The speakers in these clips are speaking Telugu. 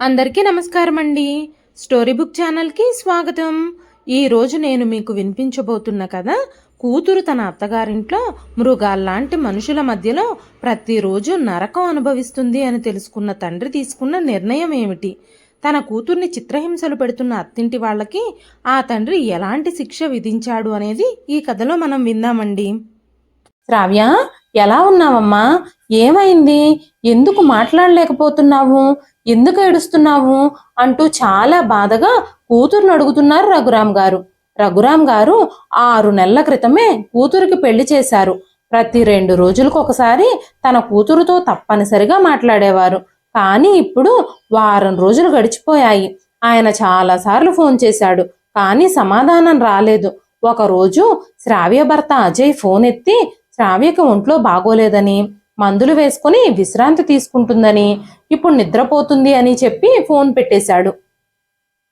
అందరికీ నమస్కారం అండి స్టోరీ బుక్ ఛానల్కి స్వాగతం. ఈరోజు నేను మీకు వినిపించబోతున్న కథ కూతురు తన అత్తగారింట్లో మృగాల్లాంటి మనుషుల మధ్యలో ప్రతిరోజు నరకం అనుభవిస్తుంది అని తెలుసుకున్న తండ్రి తీసుకున్న నిర్ణయం ఏమిటి? తన కూతుర్ని చిత్రహింసలు పెడుతున్న అత్తింటి వాళ్ళకి ఆ తండ్రి ఎలాంటి శిక్ష విధించాడు అనేది ఈ కథలో మనం విందామండి. శ్రావ్య ఎలా ఉన్నావమ్మా? ఏమైంది? ఎందుకు మాట్లాడలేకపోతున్నావు? ఎందుకు ఏడుస్తున్నావు? అంటూ చాలా బాధగా కూతురును అడుగుతున్నారు రఘురాం గారు. రఘురాం గారు ఆరు నెలల క్రితమే కూతురికి పెళ్ళి చేశారు. ప్రతి రెండు రోజులకు ఒకసారి తన కూతురుతో తప్పనిసరిగా మాట్లాడేవారు. కానీ ఇప్పుడు వారం రోజులు గడిచిపోయాయి. ఆయన చాలాసార్లు ఫోన్ చేశాడు. కానీ సమాధానం రాలేదు. ఒకరోజు శ్రావ్య భర్త అజయ్ ఫోన్ ఎత్తి శ్రావ్యకి ఒంట్లో బాగోలేదని మందులు వేసుకుని విశ్రాంతి తీసుకుంటుందని ఇప్పుడు నిద్రపోతుంది అని చెప్పి ఫోన్ పెట్టేశాడు.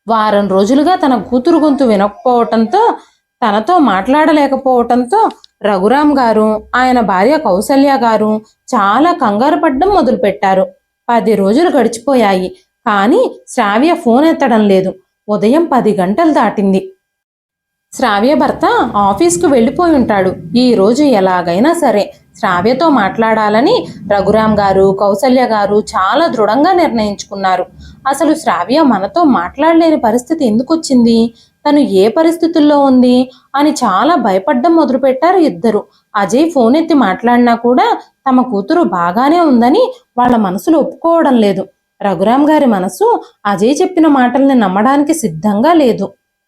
వారం రోజులుగా తన కూతురు గొంతు వినకపోవటంతో తనతో మాట్లాడలేకపోవటంతో రఘురాం గారు ఆయన భార్య కౌసల్య గారు చాలా కంగారు పడ్డం మొదలుపెట్టారు. పది రోజులు గడిచిపోయాయి. కానీ శ్రావ్య ఫోన్ ఎత్తడం లేదు. ఉదయం పది గంటలు దాటింది. శ్రావ్య భర్త ఆఫీస్కు వెళ్ళిపోయి ఉంటాడు. ఈ రోజు ఎలాగైనా సరే శ్రావ్యతో మాట్లాడాలని రఘురాం గారు కౌసల్య గారు చాలా దృఢంగా నిర్ణయించుకున్నారు. అసలు శ్రావ్య మనతో మాట్లాడలేని పరిస్థితి ఎందుకు వచ్చింది తను ఏ పరిస్థితుల్లో ఉంది? అని చాలా భయపడ్డం మొదలుపెట్టారు ఇద్దరు. అజయ్ ఫోన్ ఎత్తి మాట్లాడినా కూడా తమ కూతురు బాగానే ఉందని వాళ్ళ మనసులు ఒప్పుకోవడం లేదు. రఘురాం గారి మనసు అజయ్ చెప్పిన మాటల్ని నమ్మడానికి సిద్ధంగా లేదు.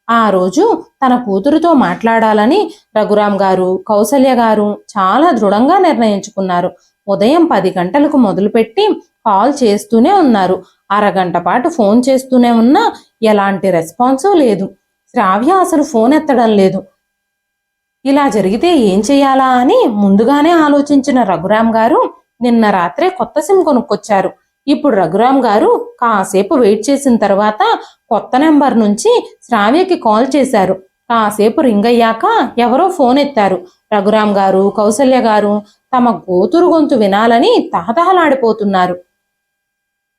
ఆ రోజు తన కూతురుతో మాట్లాడాలని రఘురాం గారు కౌసల్య గారు చాలా దృఢంగా నిర్ణయించుకున్నారు. ఉదయం పది గంటలకు మొదలుపెట్టి కాల్ చేస్తూనే ఉన్నారు. అరగంట పాటు ఫోన్ చేస్తూనే ఉన్నా ఎలాంటి రెస్పాన్సు లేదు. శ్రావ్య అసలు ఫోన్ ఎత్తడం లేదు. ఇలా జరిగితే ఏం చేయాలా అని ముందుగానే ఆలోచించిన రఘురాం గారు నిన్న రాత్రే కొత్త సిమ్ కొనుక్కొచ్చారు. ఇప్పుడు రఘురామ్ గారు కాసేపు వెయిట్ చేసిన తర్వాత కొత్త నెంబర్ నుంచి శ్రావ్యకి కాల్ చేశారు. కాసేపు రింగ్ అయ్యాక ఎవరో ఫోన్ ఎత్తారు. రఘురామ్ గారు కౌసల్య గారు తమ కూతురు గొంతు వినాలని తహతహలాడిపోతున్నారు.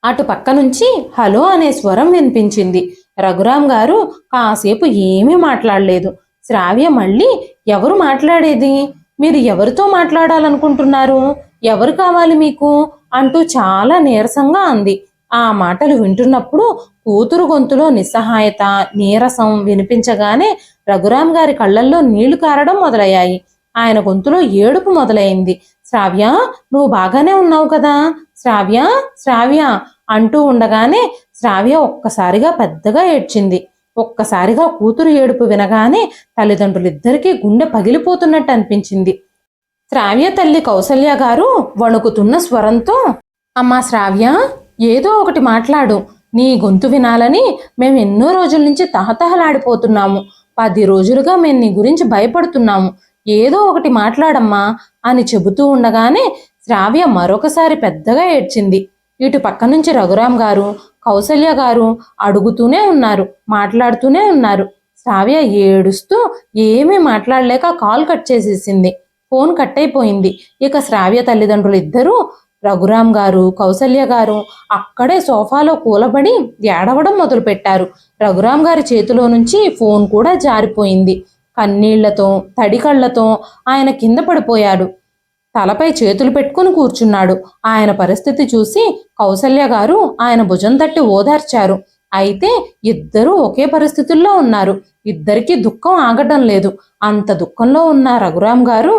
అటు పక్క నుంచి హలో అనే స్వరం వినిపించింది. రఘురాం గారు కాసేపు ఏమీ మాట్లాడలేదు. శ్రావ్య మళ్ళీ ఎవరు మాట్లాడేది? మీరు ఎవరితో మాట్లాడాలనుకుంటున్నారు? ఎవరు కావాలి మీకు? అంటూ చాలా నీరసంగా అంది. ఆ మాటలు వింటున్నప్పుడు కూతురు గొంతులో నిస్సహాయత నీరసం వినిపించగానే రఘురామ్ గారి కళ్ళల్లో నీళ్ళు కారడం మొదలయ్యాయి. ఆయన గొంతులో ఏడుపు మొదలైంది. శ్రావ్య నువ్వు బాగానే ఉన్నావు కదా? శ్రావ్య శ్రావ్య అంటూ ఉండగానే శ్రావ్య ఒక్కసారిగా పెద్దగా ఏడ్చింది. ఒక్కసారిగా కూతురు ఏడుపు వినగానే తల్లిదండ్రులిద్దరికీ గుండె పగిలిపోతున్నట్టు అనిపించింది. శ్రావ్య తల్లి కౌసల్య గారు వణుకుతున్న స్వరంతో అమ్మా శ్రావ్య ఏదో ఒకటి మాట్లాడు. నీ గొంతు వినాలని మేము ఎన్నో రోజుల నుంచి తహతహలాడిపోతున్నాము. పది రోజులుగా మేము నీ గురించి భయపడుతున్నాము. ఏదో ఒకటి మాట్లాడమ్మా అని చెబుతూ ఉండగానే శ్రావ్య మరొకసారి పెద్దగా ఏడ్చింది. ఇటు పక్క నుంచి రఘురాం గారు కౌసల్య గారు అడుగుతూనే ఉన్నారు మాట్లాడుతూనే ఉన్నారు. శ్రావ్య ఏడుస్తూ ఏమీ మాట్లాడలేక కాల్ కట్ చేసేసింది. ఫోన్ కట్ అయిపోయింది ఇక శ్రావ్య తల్లిదండ్రులు ఇద్దరూ రఘురామ్ గారు కౌసల్య గారు అక్కడే సోఫాలో కూలబడి ఏడవడం మొదలుపెట్టారు. రఘురాం గారి చేతిలో నుంచి ఫోన్ కూడా జారిపోయింది. కన్నీళ్ళతో తడి కళ్ళతో ఆయన కింద పడిపోయాడు. తలపై చేతులు పెట్టుకుని కూర్చున్నాడు. ఆయన పరిస్థితి చూసి కౌసల్య గారు ఆయన భుజం తట్టి ఓదార్చారు. అయితే ఇద్దరూ ఒకే పరిస్థితుల్లో ఉన్నారు. ఇద్దరికీ దుఃఖం ఆగటం లేదు. అంత దుఃఖంలో ఉన్న రఘురామ్ గారు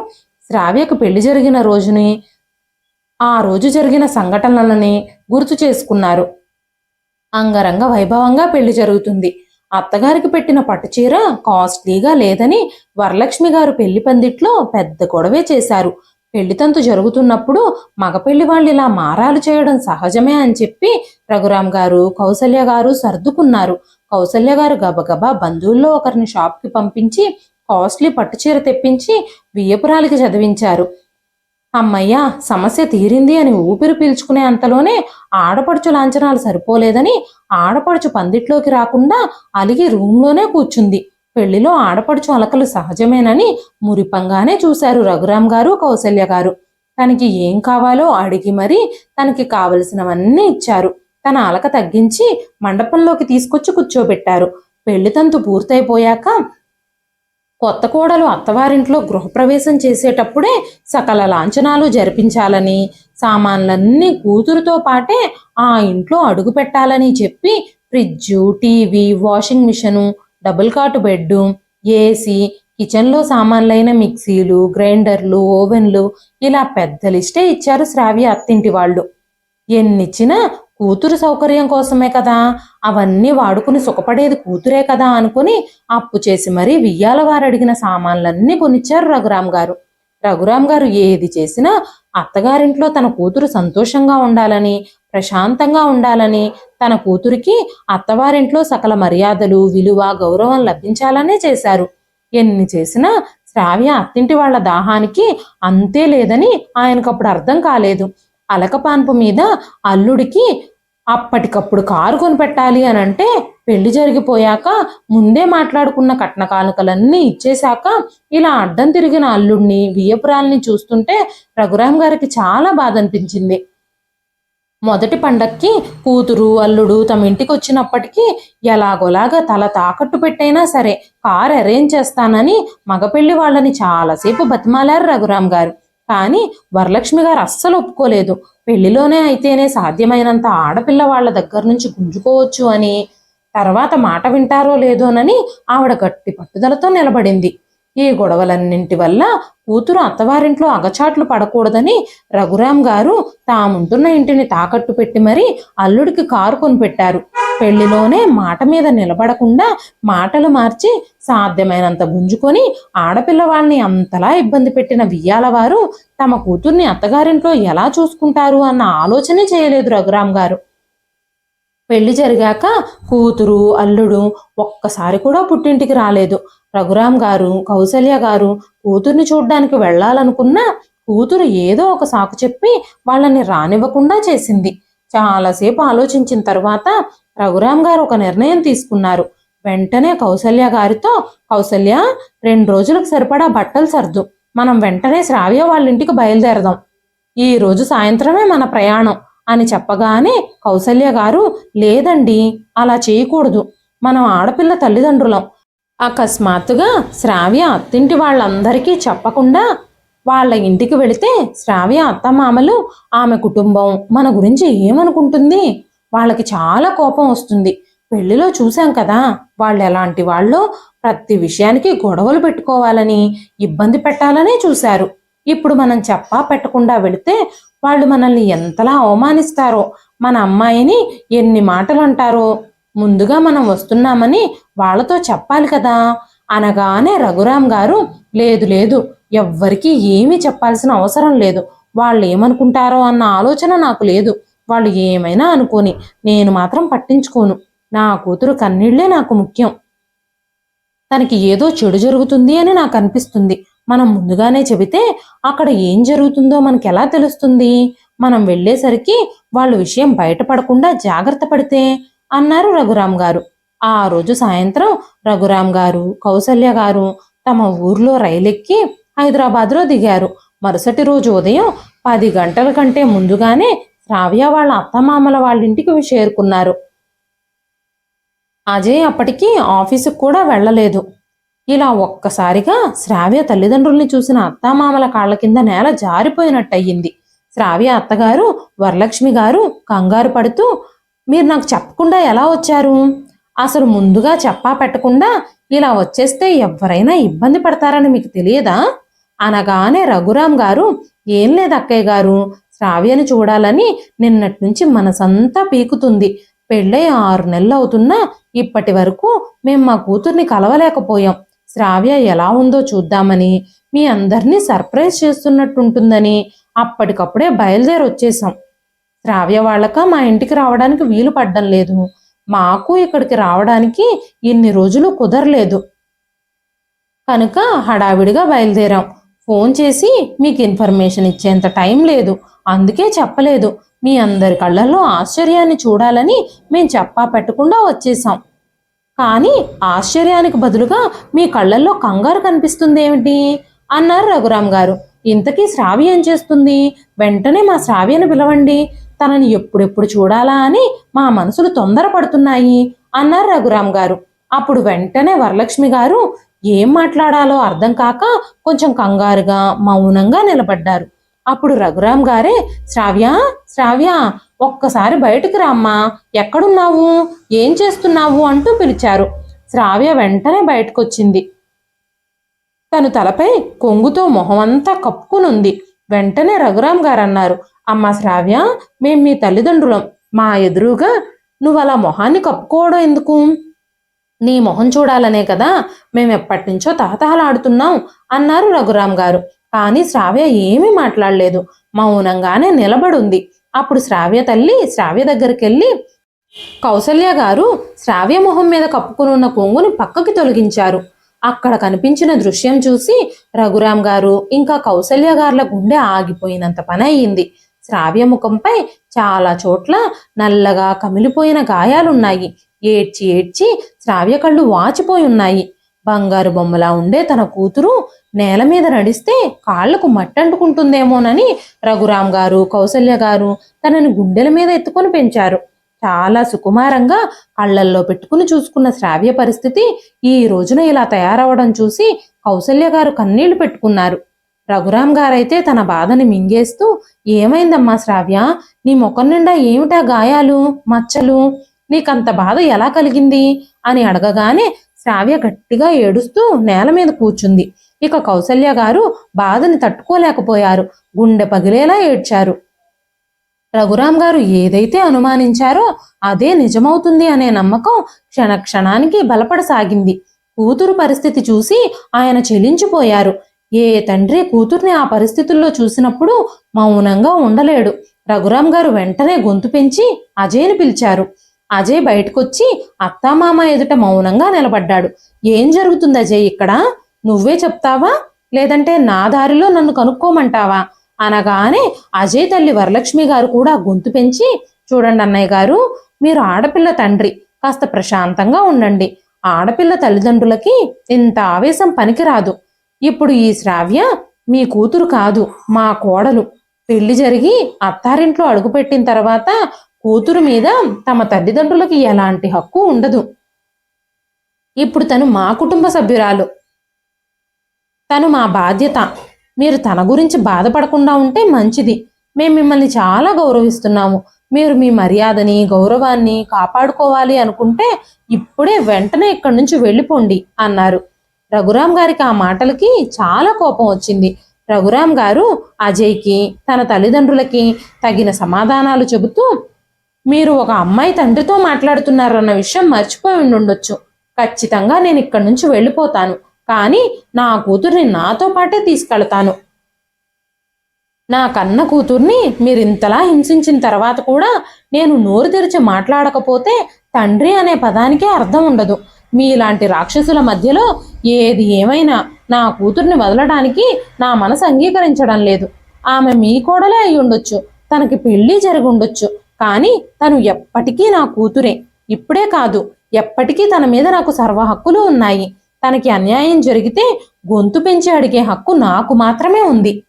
శ్రావ్యకు పెళ్ళి జరిగిన రోజుని ఆ రోజు జరిగిన సంఘటనలని గుర్తు చేసుకున్నారు. అంగరంగ వైభవంగా పెళ్ళి జరుగుతుంది. అత్తగారికి పెట్టిన పట్టుచీర కాస్ట్లీగా లేదని వరలక్ష్మి గారు పెళ్ళి పందిట్లో పెద్ద గొడవే చేశారు. పెళ్ళితంతు జరుగుతున్నప్పుడు మగపెళ్ళి వాళ్ళు ఇలా మారాలు చేయడం సహజమే అని చెప్పి రఘురామ్ గారు కౌసల్య గారు సర్దుకున్నారు. కౌసల్య గారు గబగబా బంధువుల్లో ఒకరిని షాప్కి పంపించి కాస్ట్లీ పట్టుచీర తెప్పించి వియ్యపురాలకి చదివించారు. అమ్మయ్య సమస్య తీరింది అని ఊపిరి పీల్చుకునే అంతలోనే ఆడపడుచు లాంఛనాలు సరిపోలేదని ఆడపడుచు పందిట్లోకి రాకుండా అలిగి రూంలోనే కూర్చుంది. పెళ్ళిలో ఆడపడుచు అలకలు సహజమేనని మురిపంగానే చూశారు రఘురాం గారు కౌసల్య గారు. తనకి ఏం కావాలో అడిగి మరీ తనకి కావలసినవన్నీ ఇచ్చారు. తన అలక తగ్గించి మండపంలోకి తీసుకొచ్చి కూర్చోబెట్టారు. పెళ్ళి తంతు పూర్తయిపోయాక కొత్త కోడలు అత్తవారింట్లో గృహప్రవేశం చేసేటప్పుడే సకల లాంఛనాలు జరిపించాలని సామాన్లన్నీ కూతురుతో పాటే ఆ ఇంట్లో అడుగు పెట్టాలని చెప్పి fridge TV washing machine double cot bed AC కిచెన్లో సామాన్లైన మిక్సీలు గ్రైండర్లు ఓవెన్లు ఇలా పెద్ద లిస్టే ఇచ్చారు శ్రావ్య అత్తింటి వాళ్ళు. ఎన్నిచ్చినా కూతురు సౌకర్యం కోసమే కదా? అవన్నీ వాడుకుని సుఖపడేది కూతురే కదా అనుకుని అప్పు చేసి మరీ వియ్యాల వారు అడిగిన సామాన్లన్నీ కొనిచ్చారు రఘురామ్ గారు. రఘురాం గారు ఏది చేసినా అత్తగారింట్లో తన కూతురు సంతోషంగా ఉండాలని ప్రశాంతంగా ఉండాలని తన కూతురికి అత్తవారింట్లో సకల మర్యాదలు విలువ గౌరవం లభించాలనే చేశారు. ఎన్ని చేసినా శ్రావ్య అత్తింటి వాళ్ళ దాహానికి అంతే లేదని ఆయనకప్పుడు అర్థం కాలేదు. అలకపాన్పు మీద అల్లుడికి అప్పటికప్పుడు కారు కొనిపెట్టాలి అని అంటే పెళ్ళి జరిగిపోయాక ముందే మాట్లాడుకున్న కట్న కానుకలన్నీ ఇచ్చేశాక ఇలా అడ్డం తిరిగిన అల్లుడిని వియ్యపురాల్ని చూస్తుంటే రఘురాం గారికి చాలా బాధ అనిపించింది మొదటి పండక్కి కూతురు అల్లుడు తమ ఇంటికి వచ్చినప్పటికీ ఎలాగోలాగా తల తాకట్టు పెట్టైనా సరే కార్ అరేంజ్ చేస్తానని మగపెళ్ళి వాళ్ళని చాలాసేపు బతిమాలారు రఘురామ్ గారు. కానీ వరలక్ష్మి గారు అస్సలు ఒప్పుకోలేదు. పెళ్ళిలోనే అయితేనే సాధ్యమైనంత ఆడపిల్ల వాళ్ళ దగ్గర నుంచి గుంజుకోవచ్చు అని తర్వాత మాట వింటారో లేదోనని ఆవిడ గట్టి పట్టుదలతో నిలబడింది. ఈ గొడవలన్నింటి వల్ల కూతురు అత్తవారింట్లో అగచాట్లు పడకూడదని రఘురాం గారు తాముంటున్న ఇంటిని తాకట్టు పెట్టి మరీ అల్లుడికి కారు కొనిపెట్టారు. పెళ్ళిలోనే మాట మీద నిలబడకుండా మాటలు మార్చి సాధ్యమైనంత గుంజుకొని ఆడపిల్లవాళ్ళని అంతలా ఇబ్బంది పెట్టిన వియ్యాల వారు తమ కూతుర్ని అత్తగారింట్లో ఎలా చూసుకుంటారు అన్న ఆలోచనే చేయలేదు రఘురాం గారు. పెళ్ళి జరిగాక కూతురు అల్లుడు ఒక్కసారి కూడా పుట్టింటికి రాలేదు. రఘురాం గారు కౌసల్య గారు కూతుర్ని చూడ్డానికి వెళ్ళాలనుకున్నా కూతురు ఏదో ఒక సాకు చెప్పి వాళ్ళని రానివ్వకుండా చేసింది. చాలాసేపు ఆలోచించిన తర్వాత రఘురాం గారు ఒక నిర్ణయం తీసుకున్నారు. వెంటనే కౌసల్య గారితో కౌసల్య రెండు రోజులకు సరిపడా బట్టలు సర్దు. మనం వెంటనే శ్రావ్య వాళ్ళ ఇంటికి బయలుదేరదాం. ఈ రోజు సాయంత్రమే మన ప్రయాణం అని చెప్పగానే కౌసల్య గారు లేదండి అలా చేయకూడదు. మనం ఆడపిల్ల తల్లిదండ్రులం. అకస్మాత్తుగా శ్రావ్య అత్తింటి వాళ్ళందరికీ చెప్పకుండా వాళ్ళ ఇంటికి వెళితే శ్రావ్య అత్తమామలు ఆమె కుటుంబం మన గురించి ఏమనుకుంటుంది? వాళ్ళకి చాలా కోపం వస్తుంది. పెళ్ళిలో చూశాం కదా వాళ్ళు ఎలాంటి వాళ్ళు ప్రతి విషయానికి గొడవలు పెట్టుకోవాలని ఇబ్బంది పెట్టాలనే చూశారు. ఇప్పుడు మనం చెప్పా పెట్టకుండా వెళితే వాళ్ళు మనల్ని ఎంతలా అవమానిస్తారో మన అమ్మాయిని ఎన్ని మాటలు అంటారో ముందుగా మనం వస్తున్నామని వాళ్ళతో చెప్పాలి కదా. అనగానే రఘురాం గారు లేదు లేదు ఎవ్వరికీ ఏమీ చెప్పాల్సిన అవసరం లేదు. వాళ్ళు ఏమనుకుంటారో అన్న ఆలోచన నాకు లేదు. వాళ్ళు ఏమైనా అనుకోని నేను మాత్రం పట్టించుకోను. నా కూతురు కన్నీళ్ళే నాకు ముఖ్యం. తనకి ఏదో చెడు జరుగుతుంది అని నాకు అనిపిస్తుంది. మనం ముందుగానే చెబితే అక్కడ ఏం జరుగుతుందో మనకి ఎలా తెలుస్తుంది? మనం వెళ్ళేసరికి వాళ్ళ విషయం బయటపడకుండా జాగ్రత్త పడితే అన్నారు రఘురాం గారు. ఆ రోజు సాయంత్రం రఘురాం గారు కౌసల్య గారు తమ ఊర్లో రైలెక్కి హైదరాబాద్లో దిగారు. మరుసటి రోజు ఉదయం పది గంటల కంటే ముందుగానే శ్రావ్య వాళ్ళ అత్తమామల వాళ్ళ ఇంటికి చేరుకున్నారు. అజయ్ అప్పటికి ఆఫీసుకు కూడా వెళ్ళలేదు. ఇలా ఒక్కసారిగా శ్రావ్య తల్లిదండ్రుల్ని చూసిన అత్తామామల కాళ్ళ కింద నేల జారిపోయినట్టయింది. శ్రావ్య అత్తగారు వరలక్ష్మి గారు కంగారు పడుతూ మీరు నాకు చెప్పకుండా ఎలా వచ్చారు? అసలు ముందుగా చెప్పా పెట్టకుండా ఇలా వచ్చేస్తే ఎవరైనా ఇబ్బంది పడతారని మీకు తెలియదా? అనగానే రఘురాం గారు ఏం లేదు అక్కయ్య గారు శ్రావ్యని చూడాలని నిన్నటి నుంచి మనసంతా పీకుతుంది. పెళ్ళై ఆరు నెలలు అవుతున్నా ఇప్పటి వరకు మేము మా కూతుర్ని కలవలేకపోయాం. శ్రావ్య ఎలా ఉందో చూద్దామని మీ అందరినీ సర్ప్రైజ్ చేస్తున్నట్టుంటుందని అప్పటికప్పుడే బయలుదేరి వచ్చేసాం శ్రావ్య వాళ్ళక మా ఇంటికి రావడానికి వీలు పడ్డం లేదు. మాకు ఇక్కడికి రావడానికి ఇన్ని రోజులు కుదరలేదు. కనుక హడావిడిగా బయలుదేరాం. ఫోన్ చేసి మీకు ఇన్ఫర్మేషన్ ఇచ్చేంత టైం లేదు. అందుకే చెప్పలేదు. మీ అందరి కళ్ళల్లో ఆశ్చర్యాన్ని చూడాలని మేము చెప్పా పెట్టకుండా వచ్చేసాం. కానీ ఆశ్చర్యానికి బదులుగా మీ కళ్ళల్లో కంగారు కనిపిస్తుంది ఏమిటి అన్నారు రఘురాం గారు. ఇంతకీ శ్రావ్య ఏం చేస్తుంది? వెంటనే మా శ్రావ్యను పిలవండి. తనని ఎప్పుడెప్పుడు చూడాలా అని మా మనసులు తొందరపడుతున్నాయి అన్నారు రఘురామ్ గారు. అప్పుడు వెంటనే వరలక్ష్మి గారు ఏం మాట్లాడాలో అర్థం కాక కొంచెం కంగారుగా మౌనంగా నిలబడ్డారు. అప్పుడు రఘురామ్ గారే శ్రావ్య శ్రావ్య ఒక్కసారి బయటకు రామ్మా. ఎక్కడున్నావు? ఏం చేస్తున్నావు? అంటూ పిలిచారు. శ్రావ్య వెంటనే బయటకొచ్చింది. తను తలపై కొంగుతో మొహమంతా కప్పుకునుంది. వెంటనే రఘురామ్ గారు అన్నారు అమ్మ శ్రావ్య మేం మీ తల్లిదండ్రులం. మా ఎదురుగా నువ్వు అలా మొహాన్ని కప్పుకోవడం ఎందుకు? నీ మొహం చూడాలనే కదా మేము ఎప్పటి నుంచో తహతహలాడుతున్నాం అన్నారు రఘురామ్ గారు. కానీ శ్రావ్య ఏమీ మాట్లాడలేదు. మౌనంగానే నిలబడుంది. అప్పుడు శ్రావ్య తల్లి శ్రావ్య దగ్గరికి వెళ్ళి కౌసల్య గారు శ్రావ్య మొహం మీద కప్పుకుని ఉన్న కొంగుని పక్కకి తొలగించారు. అక్కడ కనిపించిన దృశ్యం చూసి రఘురాం గారు ఇంకా కౌసల్య గారుల గుండె ఆగిపోయినంత పని అయ్యింది శ్రావ్య ముఖంపై చాలా చోట్ల నల్లగా కమిలిపోయిన గాయాలున్నాయి. ఏడ్చి ఏడ్చి శ్రావ్య కళ్ళు వాచిపోయి ఉన్నాయి. బంగారు బొమ్మలా ఉండే తన కూతురు నేల మీద నడిస్తే కాళ్ళకు మట్టంటుకుంటుందేమోనని రఘురాం గారు కౌసల్య గారు తనని గుండెల మీద ఎత్తుకొని పెంచారు. చాలా సుకుమారంగా కళ్ళల్లో పెట్టుకుని చూసుకున్న శ్రావ్య పరిస్థితి ఈ రోజున ఇలా తయారవడం చూసి కౌసల్య గారు కన్నీళ్ళు పెట్టుకున్నారు. రఘురామ్ గారైతే తన బాధని మింగేస్తూ ఏమైందమ్మా శ్రావ్య? నీ ముఖం నిండా ఏమిటా గాయాలు మచ్చలు? నీకంత బాధ ఎలా కలిగింది? అని అడగగానే శ్రావ్య గట్టిగా ఏడుస్తూ నేల మీద కూర్చుంది. ఇక కౌసల్య గారు బాధని తట్టుకోలేకపోయారు. గుండె పగిలేలా ఏడ్చారు. రఘురామ్ గారు ఏదైతే అనుమానించారో అదే నిజమవుతుంది అనే నమ్మకం క్షణక్షణానికి బలపడసాగింది. కూతురు పరిస్థితి చూసి ఆయన చెలించిపోయారు. ఏ తండ్రి కూతుర్ని ఆ పరిస్థితుల్లో చూసినప్పుడు మౌనంగా ఉండలేడు. రఘురాం గారు వెంటనే గొంతు పెంచి అజయ్ని పిలిచారు. అజయ్ బయటకొచ్చి అత్తామామ ఎదుట మౌనంగా నిలబడ్డాడు. ఏం జరుగుతుంది అజయ్ ఇక్కడ? నువ్వే చెప్తావా? లేదంటే నా దారిలో నన్ను కనుక్కోమంటావా? అనగానే అజయ్ తల్లి వరలక్ష్మి గారు కూడా గొంతు పెంచి చూడండి అన్నయ్య గారు మీరు ఆడపిల్ల తండ్రి కాస్త ప్రశాంతంగా ఉండండి. ఆడపిల్ల తల్లిదండ్రులకి ఇంత ఆవేశం పనికిరాదు. ఇప్పుడు ఈ శ్రావ్య మీ కూతురు కాదు మా కోడలు. పెళ్ళి జరిగి అత్తారింట్లో అడుగుపెట్టిన తర్వాత కూతురు మీద తమ తల్లిదండ్రులకి ఎలాంటి హక్కు ఉండదు. ఇప్పుడు తను మా కుటుంబ సభ్యురాలు. తను మా బాధ్యత. మీరు తన గురించి బాధపడకుండా ఉంటే మంచిది. మేము మిమ్మల్ని చాలా గౌరవిస్తున్నాము. మీరు మీ మర్యాదని గౌరవాన్ని కాపాడుకోవాలి అనుకుంటే ఇప్పుడే వెంటనే ఇక్కడి నుంచి వెళ్ళిపోండి అన్నారు. రఘురామ్ గారికి ఆ మాటలకి చాలా కోపం వచ్చింది. రఘురామ్ గారు అజయ్కి తన తల్లిదండ్రులకి తగిన సమాధానాలు చెబుతూ మీరు ఒక అమ్మాయి తండ్రితో మాట్లాడుతున్నారన్న విషయం మర్చిపోయి ఉండొచ్చు ఖచ్చితంగా నేను ఇక్కడి నుంచి వెళ్ళిపోతాను. కానీ నా కూతుర్ని నాతో పాటే తీసుకెళ్తాను. నా కన్న కూతుర్ని మీరు ఇంతలా హింసించిన తర్వాత కూడా నేను నోరు తెరిచి మాట్లాడకపోతే తండ్రి అనే పదానికే అర్థం ఉండదు. మీలాంటి రాక్షసుల మధ్యలో ఏది ఏమైనా నా కూతుర్ని వదలడానికి నా మనసు అంగీకరించడం లేదు. ఆమె మీ కోడలే అయి ఉండొచ్చు తనకి పెళ్ళి జరిగి ఉండొచ్చు కానీ తను ఎప్పటికీ నా కూతురే. ఇప్పుడే కాదు ఎప్పటికీ తన మీద నాకు సర్వ హక్కులు ఉన్నాయి. తనకి అన్యాయం జరిగితే గొంతు పెంచి అడిగే హక్కు నాకు మాత్రమే ఉంది.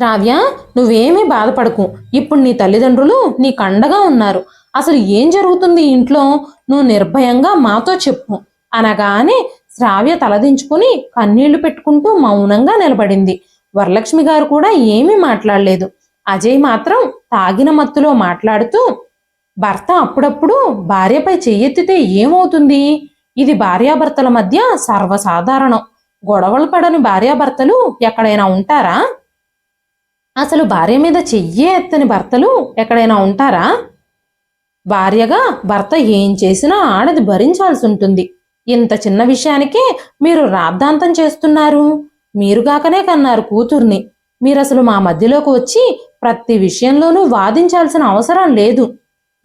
శ్రావ్య నువ్వేమీ బాధపడకు. ఇప్పుడు నీ తల్లిదండ్రులు నీ కండగా ఉన్నారు. అసలు ఏం జరుగుతుంది ఇంట్లో? నువ్వు నిర్భయంగా మాతో చెప్పు. అనగానే శ్రావ్య తలదించుకుని కన్నీళ్ళు పెట్టుకుంటూ మౌనంగా నిలబడింది. వరలక్ష్మి గారు కూడా ఏమీ మాట్లాడలేదు. అజయ్ మాత్రం తాగిన మత్తులో మాట్లాడుతూ భర్త అప్పుడప్పుడు భార్యపై చెయ్యెత్తితే ఏమవుతుంది? ఇది భార్యాభర్తల మధ్య సర్వసాధారణం. గొడవలు పడని భార్యాభర్తలు ఎక్కడైనా ఉంటారా? అసలు భార్య మీద చెయ్యే ఎత్తని భర్తలు ఎక్కడైనా ఉంటారా? భార్యగా భర్త ఏం చేసినా ఆడది భరించాల్సి ఉంటుంది. ఇంత చిన్న విషయానికే మీరు రాద్ధాంతం చేస్తున్నారు. మీరుగాకనే కన్నారు కూతుర్ని. మీరసలు మా మధ్యలోకి వచ్చి ప్రతి విషయంలోనూ వాదించాల్సిన అవసరం లేదు.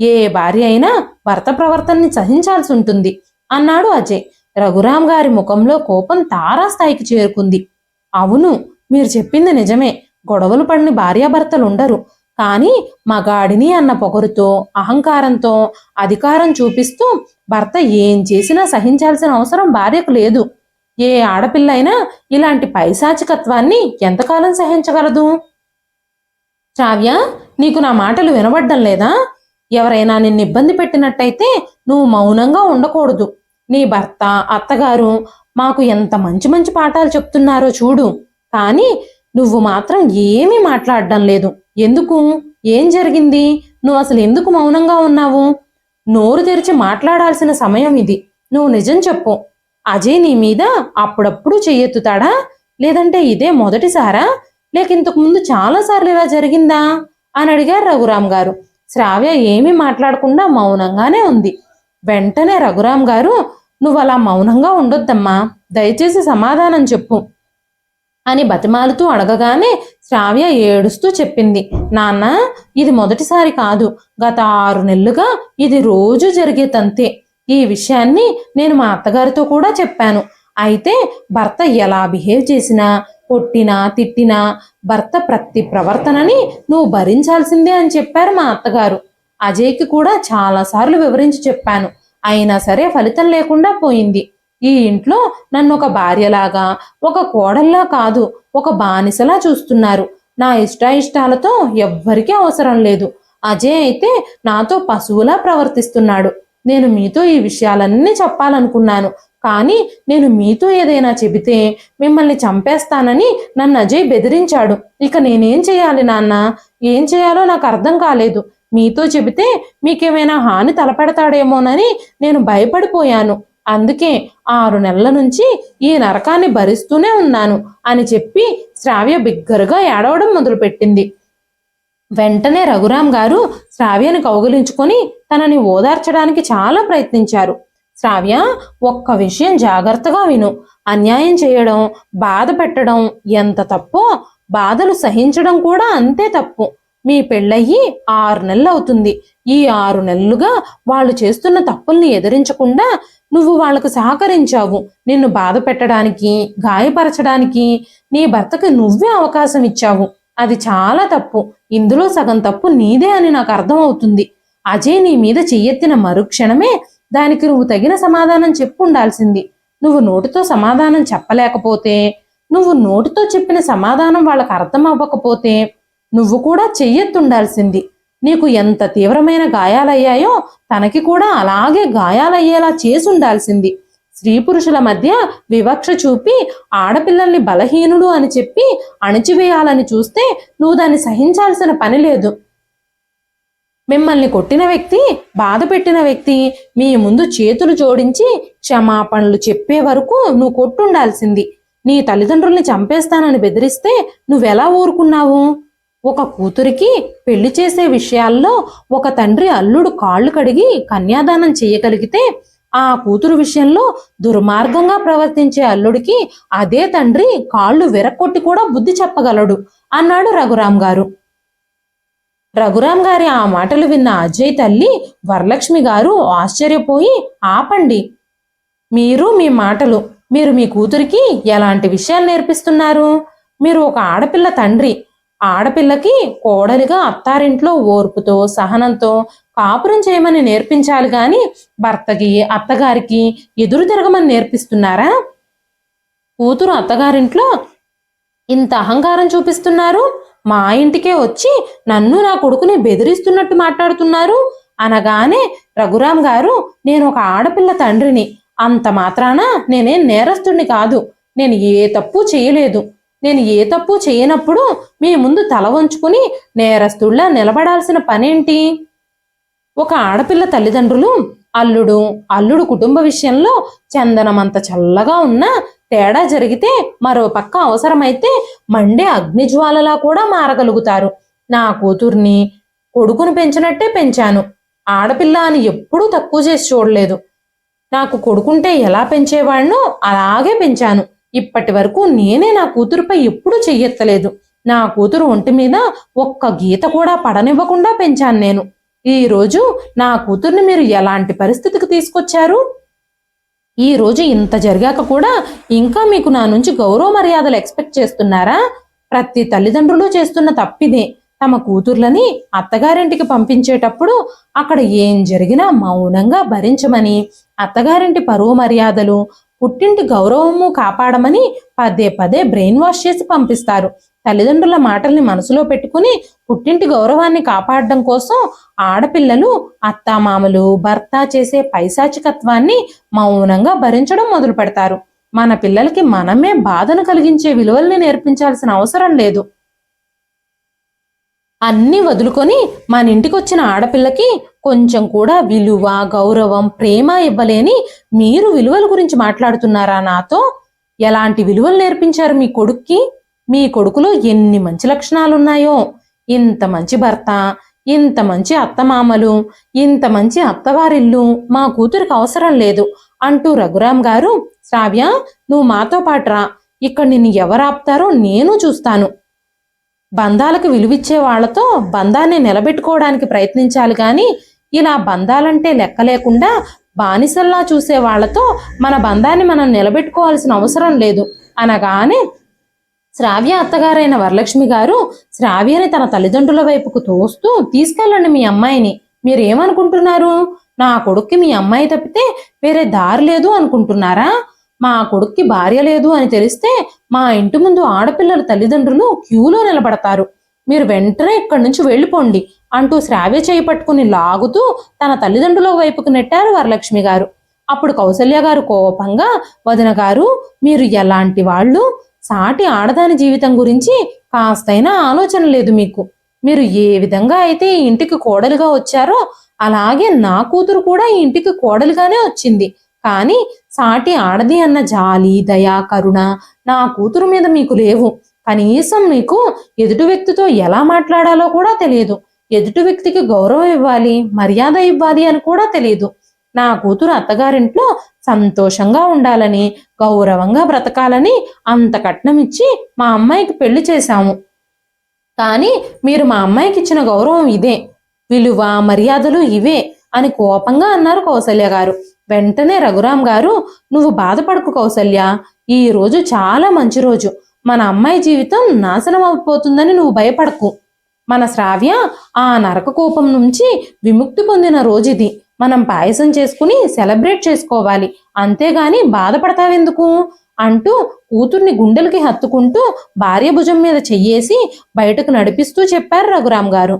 ఏ భార్య అయినా భర్త ప్రవర్తనని సహించాల్సి ఉంటుంది. అన్నాడు అజయ్. రఘురాం గారి ముఖంలో కోపం తారాస్థాయికి చేరుకుంది. అవును మీరు చెప్పింది నిజమే. గొడవలు పడిన భార్యాభర్తలుండరు. కానీ మగాడిని అన్న పొగరుతో అహంకారంతో అధికారం చూపిస్తూ భర్త ఏం చేసినా సహించాల్సిన అవసరం భార్యకు లేదు. ఏ ఆడపిల్ల అయినా ఇలాంటి పైశాచికత్వాన్ని ఎంతకాలం సహించగలదు? శ్రావ్య నీకు నా మాటలు వినబడ్డం లేదా? ఎవరైనా నిన్ను ఇబ్బంది పెట్టినట్టయితే నువ్వు మౌనంగా ఉండకూడదు. నీ భర్త అత్తగారు మాకు ఎంత మంచి మంచి పాఠాలు చెప్తున్నారో చూడు. కానీ నువ్వు మాత్రం ఏమీ మాట్లాడడం లేదు. ఎందుకు? ఏం జరిగింది? నువ్వు అసలు ఎందుకు మౌనంగా ఉన్నావు? నోరు తెరిచి మాట్లాడాల్సిన సమయం ఇది. నువ్వు నిజం చెప్పు. అజయ్ నీ మీద అప్పుడప్పుడు చెయ్యెత్తుతాడా? లేదంటే ఇదే మొదటిసారా? లేక ఇంతకు ముందు చాలాసార్లు ఇలా జరిగిందా? అని అడిగారు రఘురామ్ గారు. శ్రావ్య ఏమీ మాట్లాడకుండా మౌనంగానే ఉంది. వెంటనే రఘురామ్ గారు నువ్వు అలా మౌనంగా ఉండొద్దమ్మా. దయచేసి సమాధానం చెప్పు. అని బతిమాలుతూ అడగగానే శ్రావ్య ఏడుస్తూ చెప్పింది నాన్న ఇది మొదటిసారి కాదు. గత ఆరు నెలలుగా ఇది రోజు జరిగే తంతే ఈ విషయాన్ని నేను మా అత్తగారితో కూడా చెప్పాను. అయితే భర్త ఎలా బిహేవ్ చేసినా కొట్టినా తిట్టినా భర్త ప్రతి ప్రవర్తనని నువ్వు భరించాల్సిందే అని చెప్పారు మా అత్తగారు. అజయ్కి కూడా చాలాసార్లు వివరించి చెప్పాను. అయినా సరే ఫలితం లేకుండా పోయింది. ఈ ఇంట్లో నన్ను ఒక భార్యలాగా ఒక కోడల్లా కాదు ఒక బానిసలా చూస్తున్నారు. నా ఇష్టాయిష్టాలతో ఎవ్వరికీ అవసరం లేదు. అజయ్ అయితే నాతో పశువులా ప్రవర్తిస్తున్నాడు. నేను మీతో ఈ విషయాలన్నీ చెప్పాలనుకున్నాను. కానీ నేను మీతో ఏదైనా చెబితే మిమ్మల్ని చంపేస్తానని నన్ను అజయ్ బెదిరించాడు. ఇక నేనేం చేయాలి నాన్న? ఏం చేయాలో నాకు అర్థం కాలేదు. మీతో చెబితే మీకేమైనా హాని తలపెడతాడేమోనని నేను భయపడిపోయాను. అందుకే ఆరు నెలల నుంచి ఈ నరకాన్ని భరిస్తూనే ఉన్నాను అని చెప్పి శ్రావ్య బిగ్గరగా ఏడవడం మొదలుపెట్టింది. వెంటనే రఘురాం గారు శ్రావ్యని కౌగిలించుకొని తనని ఓదార్చడానికి చాలా ప్రయత్నించారు. శ్రావ్య ఒక్క విషయం జాగ్రత్తగా విను. అన్యాయం చేయడం బాధ పెట్టడం ఎంత తప్పో బాధలు సహించడం కూడా అంతే తప్పు. మీ పెళ్ళయ్యి ఆరు నెలలు అవుతుంది. ఈ ఆరు నెలలుగా వాళ్ళు చేస్తున్న తప్పుల్ని ఎదిరించకుండా నువ్వు వాళ్ళకు సహకరించావు. నిన్ను బాధ పెట్టడానికి గాయపరచడానికి నీ భర్తకు నువ్వే అవకాశం ఇచ్చావు. అది చాలా తప్పు. ఇందులో సగం తప్పు నీదే అని నాకు అర్థమవుతుంది. అజయ్ నీ మీద చెయ్యెత్తిన మరుక్షణమే దానికి నువ్వు తగిన సమాధానం చెప్పుండాల్సింది. నువ్వు నోటితో సమాధానం చెప్పలేకపోతే నువ్వు నోటితో చెప్పిన సమాధానం వాళ్ళకి అర్థం అవ్వకపోతే నువ్వు కూడా చెయ్యెత్తుండాల్సింది నీకు ఎంత తీవ్రమైన గాయాలయ్యాయో తనకి కూడా అలాగే గాయాలయ్యేలా చేసుండాల్సింది. స్త్రీ పురుషుల మధ్య వివక్ష చూపి ఆడపిల్లల్ని బలహీనుడు అని చెప్పి అణిచివేయాలని చూస్తే నువ్వు దాన్ని సహించాల్సిన పని లేదు. మిమ్మల్ని కొట్టిన వ్యక్తి బాధ పెట్టిన వ్యక్తి మీ ముందు చేతులు జోడించి క్షమాపణలు చెప్పే వరకు నువ్వు కొట్టుండాల్సింది. నీ తల్లిదండ్రుల్ని చంపేస్తానని బెదిరిస్తే నువ్వెలా ఊరుకున్నావు? ఒక కూతురికి పెళ్ళి చేసే విషయాల్లో ఒక తండ్రి అల్లుడు కాళ్ళు కడిగి కన్యాదానం చేయగలిగితే ఆ కూతురు విషయంలో దుర్మార్గంగా ప్రవర్తించే అల్లుడికి అదే తండ్రి కాళ్ళు విరక్కొట్టి కూడా బుద్ధి చెప్పగలడు అన్నాడు రఘురాం గారు. రఘురాం గారి ఆ మాటలు విన్న అజయ్ తల్లి వరలక్ష్మి గారు ఆశ్చర్యపోయి ఆపండి. మీరు మీ మాటలు మీరు మీ కూతురికి ఎలాంటి విషయాలు నేర్పిస్తున్నారు? మీరు ఒక ఆడపిల్ల తండ్రి ఆడపిల్లకి కోడలిగా అత్తారింట్లో ఓర్పుతో సహనంతో కాపురం చేయమని నేర్పించాలి కానీ భర్తకి అత్తగారికి ఎదురు తిరగమని నేర్పిస్తున్నారా? కూతురు అత్తగారింట్లో ఇంత అహంకారం చూపిస్తున్నారు? మా ఇంటికే వచ్చి నన్ను నా కొడుకుని బెదిరిస్తున్నట్టు మాట్లాడుతున్నారు? అనగానే రఘురామ్ గారు నేను ఒక ఆడపిల్ల తండ్రిని. అంత మాత్రాన నేనేం నేరస్తుడిని కాదు. నేను ఏ తప్పు చేయలేదు. నేను ఏ తప్పు చేయనప్పుడు మీ ముందు తల వంచుకుని నేరస్తుళ్ళ నిలబడాల్సిన పనేంటి? ఒక ఆడపిల్ల తల్లిదండ్రులు అల్లుడు అల్లుడు కుటుంబ విషయంలో చందనమంత చల్లగా ఉన్నా తేడా జరిగితే మరో పక్క అవసరమైతే మండే అగ్నిజ్వాలలా కూడా మారగలుగుతారు. నా కూతుర్ని కొడుకును పెంచినట్టే పెంచాను. ఆడపిల్ల అని ఎప్పుడూ తక్కువ చేసి చూడలేదు. నాకు కొడుకుంటే ఎలా పెంచేవాడినో అలాగే పెంచాను. ఇప్పటి వరకు నేనే నా కూతురుపై ఎప్పుడూ చెయ్యెత్తలేదు. నా కూతురు ఒంటి మీద ఒక్క గీత కూడా పడనివ్వకుండా పెంచాను నేను. ఈరోజు నా కూతుర్ని మీరు ఎలాంటి పరిస్థితికి తీసుకొచ్చారు? ఈ రోజు ఇంత జరిగాక కూడా ఇంకా మీకు నా నుంచి గౌరవ మర్యాదలు ఎక్స్పెక్ట్ చేస్తున్నారా? ప్రతి తల్లిదండ్రులు చేస్తున్న తప్పిదే. తమ కూతుర్లని అత్తగారింటికి పంపించేటప్పుడు అక్కడ ఏం జరిగినా మౌనంగా భరించమని అత్తగారింటి పరువు మర్యాదలు పుట్టింటి గౌరవము కాపాడమని పదే పదే బ్రెయిన్ వాష్ చేసి పంపిస్తారు. తల్లిదండ్రుల మాటల్ని మనసులో పెట్టుకుని పుట్టింటి గౌరవాన్ని కాపాడడం కోసం ఆడపిల్లలు అత్తామామలు భర్త చేసే పైశాచికత్వాన్ని మౌనంగా భరించడం మొదలు పెడతారు. మన పిల్లలకి మనమే బాధను కలిగించే విలువల్ని నేర్పించాల్సిన అవసరం లేదు. అన్నీ వదులుకొని మన ఇంటికి వచ్చిన ఆడపిల్లకి కొంచెం కూడా విలువ గౌరవం ప్రేమ ఇవ్వలేని మీరు విలువల గురించి మాట్లాడుతున్నారా నాతో? ఎలాంటి విలువలు నేర్పించారు మీ కొడుక్కి? మీ కొడుకులో ఎన్ని మంచి లక్షణాలున్నాయో? ఇంత మంచి భర్త ఇంత మంచి అత్తమామలు ఇంత మంచి అత్తవారిల్లు మా కూతురికి అవసరం లేదు అంటూ రఘురామ్ గారు శ్రావ్య నువ్వు మాతో పాటు రా ఇక్కడ నిన్ను ఎవరు ఆపుతారో నేను చూస్తాను. బంధాలకు విలువిచ్చే వాళ్ళతో బంధాన్ని నిలబెట్టుకోవడానికి ప్రయత్నించాలి కానీ ఇలా బంధాలంటే లెక్క లేకుండా బానిసల్లా చూసే వాళ్ళతో మన బంధాన్ని మనం నిలబెట్టుకోవాల్సిన అవసరం లేదు. అనగానే శ్రావ్య అత్తగారైన వరలక్ష్మి గారు శ్రావ్యని తన తల్లిదండ్రుల వైపుకు తోస్తూ తీసుకెళ్ళండి మీ అమ్మాయిని. మీరేమనుకుంటున్నారు? నా కొడుక్కి మీ అమ్మాయి తప్పితే వేరే దారి లేదు అనుకుంటున్నారా? మా కొడుక్కి భార్య లేదు అని తెలిస్తే మా ఇంటి ముందు ఆడపిల్లల తల్లిదండ్రులు క్యూలో నిలబడతారు. మీరు వెంటనే ఇక్కడి నుంచి వెళ్ళిపోండి అంటూ శ్రావ్య చేయి పట్టుకుని లాగుతూ తన తల్లిదండ్రుల వైపుకు నెట్టారు వరలక్ష్మి గారు. అప్పుడు కౌసల్య గారు కోపంగా వదిన గారు మీరు ఎలాంటి వాళ్ళు? సాటి ఆడదాని జీవితం గురించి కాస్తైనా ఆలోచన లేదు మీకు. మీరు ఏ విధంగా అయితే ఇంటికి కోడలుగా వచ్చారో అలాగే నా కూతురు కూడా ఇంటికి కోడలుగానే వచ్చింది. కానీ సాటి ఆడది అన్న జాలి దయా కరుణ నా కూతురు మీద మీకు లేవు. కనీసం నీకు ఎదుటి వ్యక్తితో ఎలా మాట్లాడాలో కూడా తెలియదు. ఎదుటి వ్యక్తికి గౌరవం ఇవ్వాలి మర్యాద ఇవ్వాలి అని కూడా తెలియదు. నా కూతురు అత్తగారింట్లో సంతోషంగా ఉండాలని గౌరవంగా బ్రతకాలని అంత కట్నం ఇచ్చి మా అమ్మాయికి పెళ్ళి చేశాము. కానీ మీరు మా అమ్మాయికి ఇచ్చిన గౌరవం ఇదే. విలువ మర్యాదలు ఇవే అని కోపంగా అన్నారు కౌసల్య గారు. వెంటనే రఘురాం గారు నువ్వు బాధపడకు కౌసల్య. ఈ రోజు చాలా మంచి రోజు. మన అమ్మాయి జీవితం నాశనం అయిపోతుందని నువ్వు భయపడకు. మన శ్రావ్య ఆ నరక కోపం నుంచి విముక్తి పొందిన రోజుది. మనం పాయసం చేసుకుని సెలబ్రేట్ చేసుకోవాలి. అంతేగాని బాధపడతావెందుకు? అంటూ కూతుర్ని గుండెలకి హత్తుకుంటూ భార్య భుజం మీద చెయ్యేసి బయటకు నడిపిస్తూ చెప్పారు రఘురాం గారు.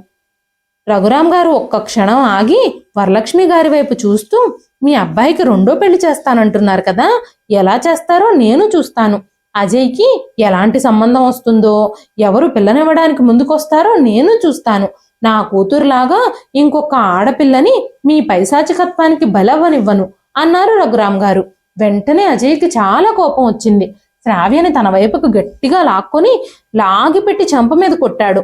రఘురాం గారు ఒక్క క్షణం ఆగి వరలక్ష్మి గారి వైపు చూస్తూ మీ అబ్బాయికి రెండో పెళ్ళి చేస్తానంటున్నారు కదా ఎలా చేస్తారో నేను చూస్తాను. అజయ్కి ఎలాంటి సంబంధం వస్తుందో ఎవరు పిల్లనివ్వడానికి ముందుకొస్తారో నేను చూస్తాను. నా కూతురులాగా ఇంకొక ఆడపిల్లని మీ పైశాచికత్వానికి బలవ్వనివ్వను అన్నారు రఘురాం గారు. వెంటనే అజయ్కి చాలా కోపం వచ్చింది. శ్రావ్యని తన వైపుకు గట్టిగా లాక్కొని లాగిపెట్టి చెంప మీద కొట్టాడు.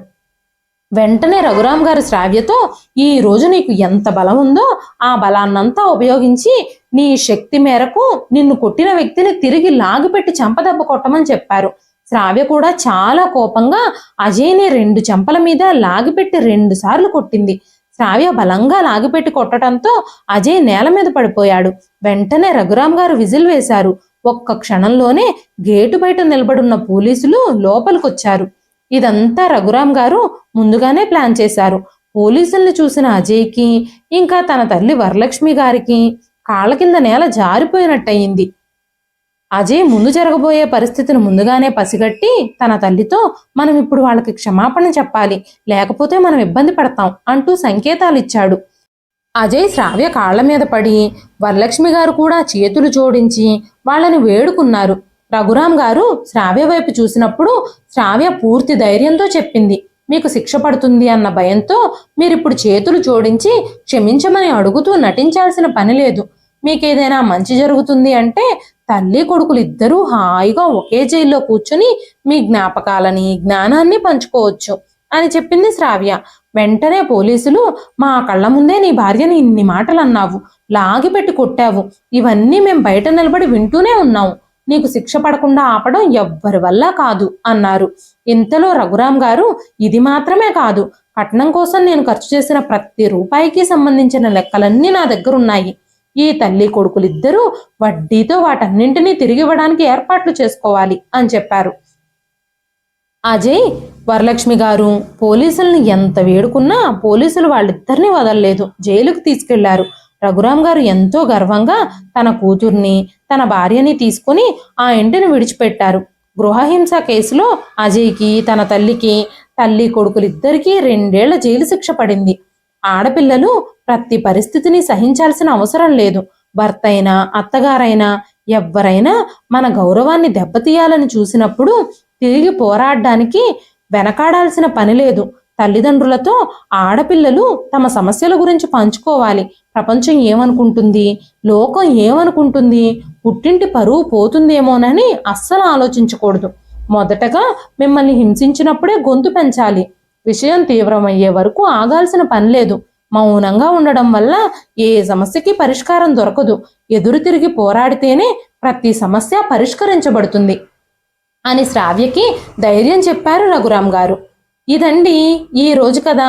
వెంటనే రఘురామ్ గారు శ్రావ్యతో ఈ రోజు నీకు ఎంత బలం ఉందో ఆ బలాన్నంతా ఉపయోగించి నీ శక్తి మేరకు నిన్ను కొట్టిన వ్యక్తిని తిరిగి లాగిపెట్టి చెంపదెబ్బ కొట్టమని చెప్పారు. శ్రావ్య కూడా చాలా కోపంగా అజయ్ని రెండు చెంపల మీద లాగిపెట్టి రెండు సార్లు కొట్టింది. శ్రావ్య బలంగా లాగిపెట్టి కొట్టడంతో అజయ్ నేల మీద పడిపోయాడు. వెంటనే రఘురామ్ గారు విజిల్ వేశారు. ఒక్క క్షణంలోనే గేటు బయట నిలబడున్న పోలీసులు లోపలికొచ్చారు. ఇదంతా రఘురాం గారు ముందుగానే ప్లాన్ చేశారు. పోలీసుల్ని చూసిన అజయ్కి ఇంకా తన తల్లి వరలక్ష్మి గారికి కాళ్ళ కింద నేల జారిపోయినట్టయింది. అజయ్ ముందు జరగబోయే పరిస్థితిని ముందుగానే పసిగట్టి తన తల్లితో మనం ఇప్పుడు వాళ్ళకి క్షమాపణ చెప్పాలి లేకపోతే మనం ఇబ్బంది పడతాం అంటూ సంకేతాలు ఇచ్చాడు అజయ్ శ్రావ్య కాళ్ళ మీద పడి వరలక్ష్మి గారు కూడా చేతులు జోడించి వాళ్ళని వేడుకున్నారు. రఘురాం గారు శ్రావ్య వైపు చూసినప్పుడు శ్రావ్య పూర్తి ధైర్యంతో చెప్పింది మీకు శిక్ష పడుతుంది అన్న భయంతో మీరిప్పుడు చేతులు జోడించి క్షమించమని అడుగుతూ నటించాల్సిన పని లేదు. మీకేదైనా మంచి జరుగుతుంది అంటే తల్లి కొడుకులు ఇద్దరూ హాయిగా ఒకే జైల్లో కూర్చుని మీ జ్ఞాపకాలని జ్ఞానాన్ని పంచుకోవచ్చు అని చెప్పింది శ్రావ్య. వెంటనే పోలీసులు మా కళ్ళ ముందే నీ భార్యని ఇన్ని మాటలు అన్నావు లాగిపెట్టి కొట్టావు. ఇవన్నీ మేం బయట నిలబడి వింటూనే ఉన్నాము నీకు శిక్ష పడకుండా ఆపడం ఎవ్వరి వల్ల కాదు అన్నారు. ఇంతలో రఘురాం గారు ఇది మాత్రమే కాదు కట్నం కోసం నేను ఖర్చు చేసిన ప్రతి రూపాయికి సంబంధించిన లెక్కలన్నీ నా దగ్గర ఉన్నాయి ఈ తల్లి కొడుకులిద్దరూ వడ్డీతో వాటన్నింటినీ తిరిగి ఇవ్వడానికి ఏర్పాట్లు చేసుకోవాలి అని చెప్పారు. అజయ్ వరలక్ష్మి గారు పోలీసుల్ని ఎంత వేడుకున్నా పోలీసులు వాళ్ళిద్దరిని వదలలేదు జైలుకు తీసుకెళ్ళారు. రఘురాం గారు ఎంతో గర్వంగా తన కూతుర్ని తన భార్యని తీసుకుని ఆ ఇంటిని విడిచిపెట్టారు. గృహహింస కేసులో అజయ్కి తన తల్లికి తల్లి కొడుకులిద్దరికీ రెండేళ్ళ జైలు శిక్ష పడింది. ఆడపిల్లలు ప్రతి పరిస్థితిని సహించాల్సిన అవసరం లేదు. భర్త అయినా అత్తగారైనా ఎవ్వరైనా మన గౌరవాన్ని దెబ్బతీయాలని చూసినప్పుడు తిరిగి పోరాడడానికి వెనకాడాల్సిన పని లేదు. తల్లిదండ్రులతో ఆడపిల్లలు తమ సమస్యల గురించి పంచుకోవాలి. ప్రపంచం ఏమనుకుంటుంది? లోకం ఏమనుకుంటుంది? పుట్టింటి పరువు పోతుందేమోనని అస్సలు ఆలోచించకూడదు. మొదటగా మిమ్మల్ని హింసించినప్పుడే గొంతు పెంచాలి. విషయం తీవ్రమయ్యే వరకు ఆగాల్సిన పని లేదు. మౌనంగా ఉండడం వల్ల ఏ సమస్యకి పరిష్కారం దొరకదు. ఎదురు తిరిగి పోరాడితేనే ప్రతి సమస్య పరిష్కరించబడుతుంది. అని శ్రావ్యకి ధైర్యం చెప్పారు రఘురామ్ గారు. ఇదండి ఈ రోజు కదా